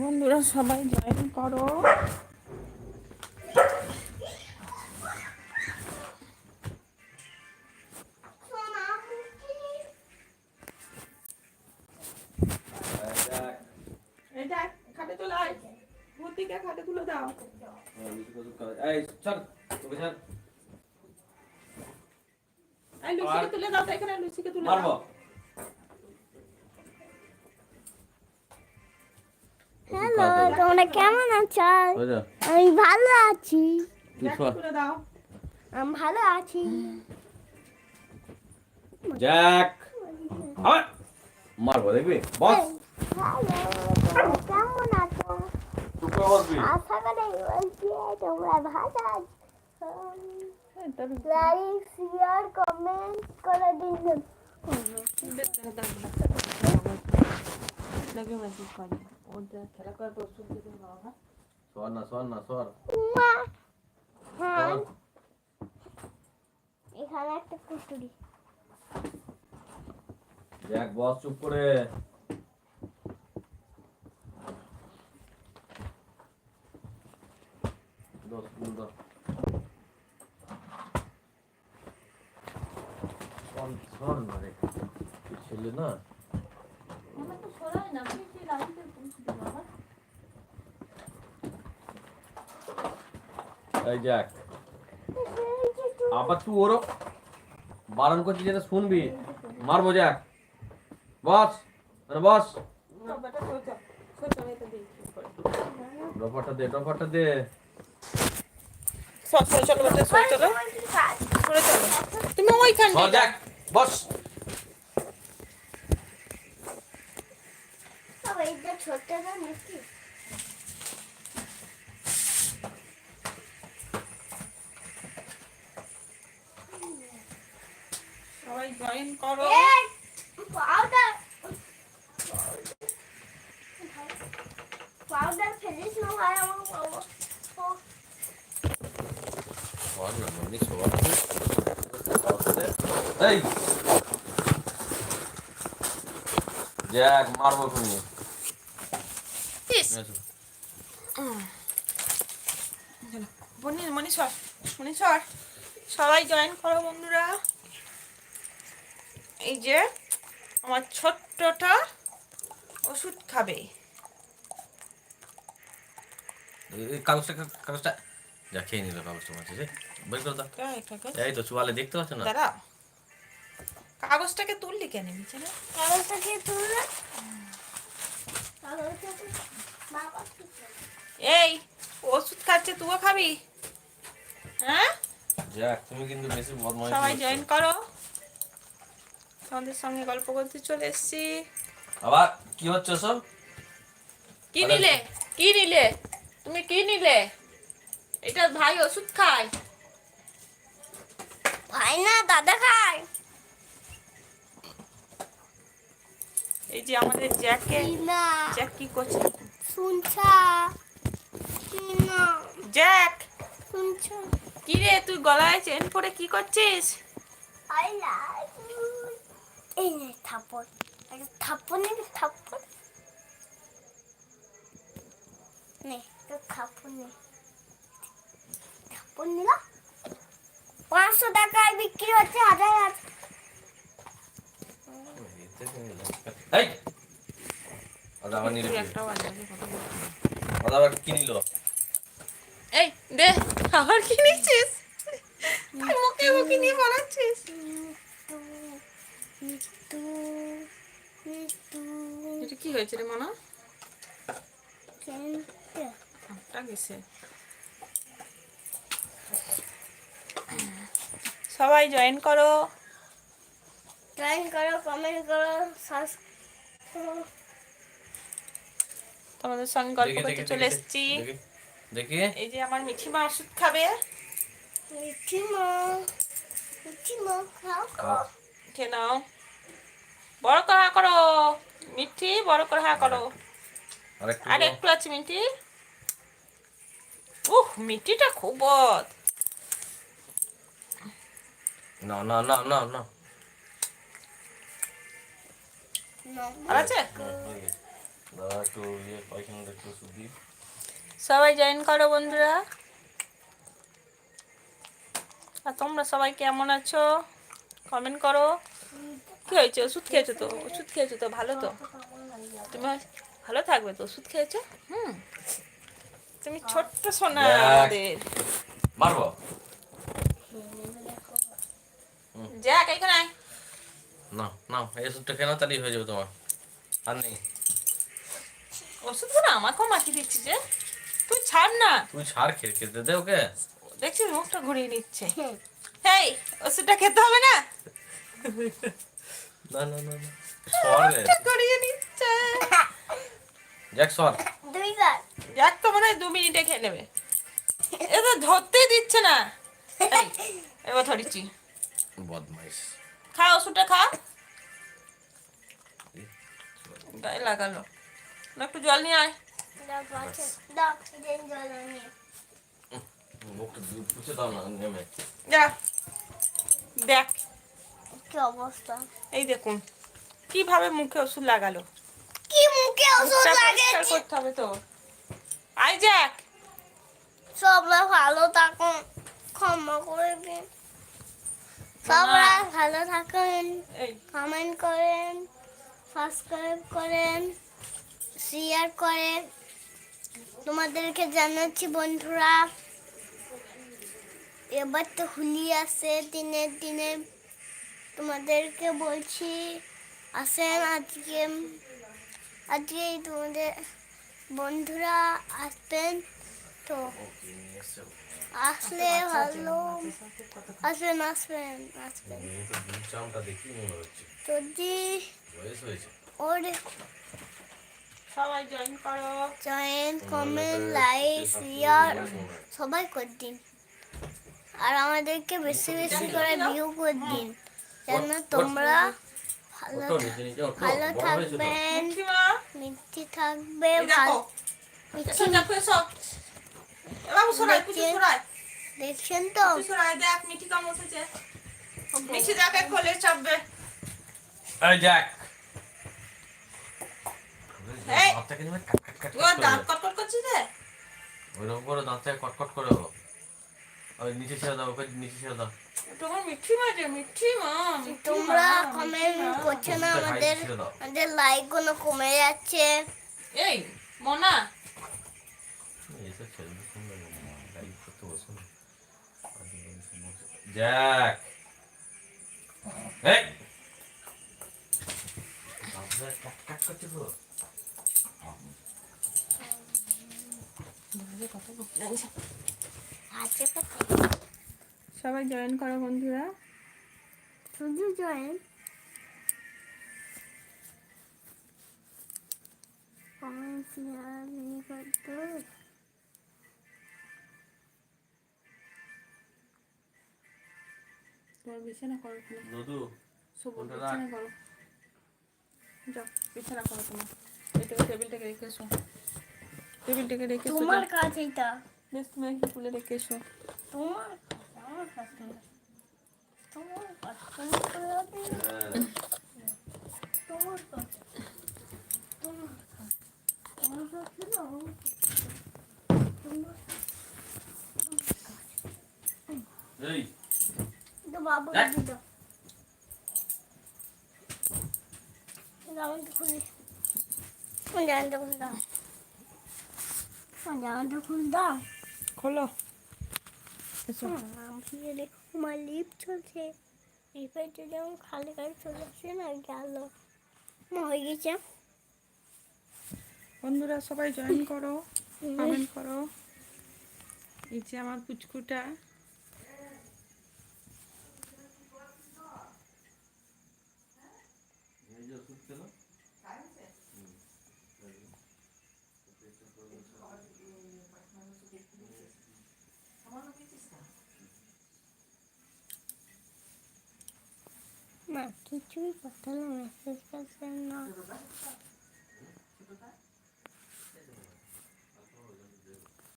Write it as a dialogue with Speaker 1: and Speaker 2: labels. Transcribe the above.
Speaker 1: বন্ধুরা সবাই জয়েন করো। তোলা দাও তো এখানে লুচিকে তুলে
Speaker 2: মারবো।
Speaker 1: দাও।
Speaker 3: হ্যালো তোমরা কেমন আছো? আমি ভালো আছি। আমি ভালো আছি।
Speaker 2: জ্যাক মারবো দেখবি? বস।
Speaker 3: কেমন আছো? আশা করে তোমরা ভালো আছো।
Speaker 1: হ্যাঁ,
Speaker 3: লাইক শেয়ার কমেন্ট করে দিন।
Speaker 1: বেচারা দাও লাগে মেসেজ করে।
Speaker 2: সর না সর না সর
Speaker 3: মা হ্যাঁ
Speaker 2: সর।
Speaker 3: এখানে একটা কুটুরি
Speaker 2: জ্যাক বস চুপ করে দশ দশ সর সর না রে ছেলে না
Speaker 1: আমার তো সরাই না আমি কি লাইটে পৌঁছে দেবো আবার
Speaker 2: আবার তুই ওরও বারণ করছিস যেটা শুনবি। মারবো জ্যাক বস আরে বস। ড্রপারটা দে ড্রপারটা দে।
Speaker 1: তুমি ওইখান
Speaker 2: সর জ্যাক বস।
Speaker 3: ছোটটা নাকি?
Speaker 1: সবাই জয়েন করো
Speaker 3: এই পাউডার পাউডার ফেলিস না ভাই আমার বাবা
Speaker 2: মানে জ্যাক মারবো তুমি
Speaker 1: সবাই জয়েন করো বন্ধুরা এই যে আমার ছোট্টটা ওষুধ খাবে।
Speaker 2: কাগজটা কাগজটা। যা খেয়ে নিল কাগজটা মাঝে যে বের করে দাও। এই তো চুয়ালে দেখতে পাচ্ছ না?
Speaker 1: দাঁড়া কাগজটাকে তুললি কেন বিছানা
Speaker 3: কাগজটাকে তুললে?
Speaker 1: এই ওষুধ খাচ্ছে তুইও খাবি। হ্যাঁ?
Speaker 2: যাক তুমি কিন্তু বেশি বদমাইশ
Speaker 1: সবাই জয়েন করো। তোমাদের সঙ্গে গল্প করতে চলে এসেছি।
Speaker 2: আবার কি হচ্ছে সব?
Speaker 1: কি নিলে? কি নিলে? তুমি কি নিলে? এটা ভাই ওষুধ খায়।
Speaker 3: ভাই না দাদা খায়।
Speaker 1: এই যে আমাদের জ্যাকে
Speaker 3: না
Speaker 1: জ্যাক কি করছে?
Speaker 3: শুনছা? না
Speaker 1: জ্যাক!
Speaker 3: শুনছো?
Speaker 1: কি রে তুই গলায় চেন পরে কি করছিস?
Speaker 3: আই ইউ এই নে থাপ্পড় একটা থাপ্পড় নিবি থাপ্পড় নে তো থাপ্পড় নে থাপ্পড় নিলা পাঁচশো টাকায় বিক্রি হচ্ছে হাজার হাজার
Speaker 2: এই
Speaker 1: দে আবার কি নিচ্ছিস মুখে মুখে নিয়ে বলাচ্ছিস কি হয়েছে রে মনা? গেছে। সবাই জয়েন করো।
Speaker 3: জয়েন করো কমেন্ট করো
Speaker 1: তোমাদের সঙ্গে গল্প করতে চলে এসেছি।
Speaker 2: দেখি,
Speaker 1: এই যে আমার মিঠিমা ওষুধ খাবে।
Speaker 3: মিঠিমা মিঠিমা খাও
Speaker 2: খাও।
Speaker 1: খেয়ে নাও। বড় করা করো। মিঠি বড় করে হা করো। আর একটু আছে মিঠি। উহ মিঠিটা খুব বদ।
Speaker 2: না না না না না। হয়ে ইয়ে
Speaker 1: সবাই জয়েন করো বন্ধুরা। আর তোমরা সবাই কেমন আছো? কমেন্ট করো। কি হয়েছে ওষুধ খেয়েছো তো? ওষুধ খেয়েছো তো? ভালো তো? তুমি ভালো থাকবে তো? ওষুধ খেয়েছো? হুম। তুমি ছোট্ট সোনা। আমাদের।
Speaker 2: মারবো?
Speaker 1: যাক এখানে আয়।
Speaker 2: না না এই ওষুধটা কেন তাহলেই হয়ে যাবে তোমার। আর নেই।
Speaker 1: ওষুধগুলো আমাকেও মাখিয়ে দিচ্ছি যে। তুই ছাড় না।
Speaker 2: তুই ছাড় খেয়ে খেতে দে ওকে।
Speaker 1: দেখছিস মুখটা ঘুরিয়ে নিচ্ছে। হেই ওষুধটা খেতে হবে না?
Speaker 2: না না না না। সর রে।
Speaker 1: মুখটা নিচ্ছে।
Speaker 2: যাক সর।
Speaker 1: তো মনে হয় দু মিনিটে খেয়ে নেবে। এ তো ধরতেই দিচ্ছে না। এবার ধরিছি।
Speaker 2: বদমাইশ।
Speaker 1: খা ওষুধটা খা। গায়ে লাগালো। না একটু জল নিয়ে আয়। দেখ।
Speaker 3: কি অবস্থা?
Speaker 1: এই দেখুন কীভাবে মুখে ওষুধ লাগালো?
Speaker 3: কি মুখে ওষুধ
Speaker 1: মুখটা করতে হবে তো। আই যাক
Speaker 3: সবাই ভালো থাকুন ক্ষমা করে দিন। সবাই ভালো থাকুন কমেন্ট করেন সাবস্ক্রাইব করেন শেয়ার করেন। তোমাদেরকে জানাচ্ছি বন্ধুরা এবার তো হুলি আছে দিনে দিনে তোমাদেরকে বলছি আসেন আজকে আজকে তোমাদের বন্ধুরা আসবেন তো। আসলে ভালো আসবেন আসবেন আসবেন। যদি ওর
Speaker 1: সবাই জয়েন করো।
Speaker 3: জয়েন কমেন্ট লাইক শেয়ার সবাই করে দিন। আর আমাদেরকে বেশি বেশি করে ভিউ করে দিন। যেন তোমরা ভালো। থাকবেন মিষ্টি থাকবে দেখছেন তো
Speaker 1: দেখ মিঠি কাম উঠেছে মিঠি দেখ এক কোলে চাপবে
Speaker 2: এই যাক
Speaker 1: এই।
Speaker 2: দাঁতটাকে নিয়ে কাট কাট কাট
Speaker 1: ও দাঁত কটকট করছিস রে
Speaker 2: ওইরকম করে দাঁতটাকে কটকট করে হলো ওই নিচে ছেড়ে দাও ওকে নিচে ছেড়ে দাও
Speaker 1: তোমার মিঠি মাঝে মিঠি মা
Speaker 3: তোমরা
Speaker 1: মা,
Speaker 3: কমেন্ট করছ না আমাদের আমাদের লাইকগুলো কমে যাচ্ছে।
Speaker 1: এই মনা।
Speaker 2: এই
Speaker 3: কথা।
Speaker 1: সবাই জয়েন করো বন্ধুরা।
Speaker 3: শুধু জয়েন
Speaker 1: বিছানা করো বিছানা করো। যাও বিছানা করো তোমার এটা টেবিলটাকে রেখে এসো। টেবিলটাকে রেখে
Speaker 3: তোমার। কাছে এটা।
Speaker 1: বেশ তুমি একটু তুলে রেখে এসো।
Speaker 3: তোমার কাছে আমার কাছে না। তোমার কাছে তোমার কাছে হবে না। তোমার কাছে তোমার কাছে আমার কাছে না আমার কাছে। তোমার
Speaker 2: এই
Speaker 3: তো বাবু
Speaker 2: দেখ।
Speaker 3: দিল জামাটা খুলি জামাটা খুলে দাও জামাটা খুলে দাও
Speaker 1: খোলো এসো
Speaker 3: আমি আমার লিপ চলছে। লিপের যদি আমার খালি গাড়ি চলে আসে না গেল। হয়ে গেছে।
Speaker 1: বন্ধুরা সবাই জয়েন করো কমেন্ট করো। এই যে আমার পুচকুটা।
Speaker 3: না কিছুই করতে না মেসেজ করছেন না।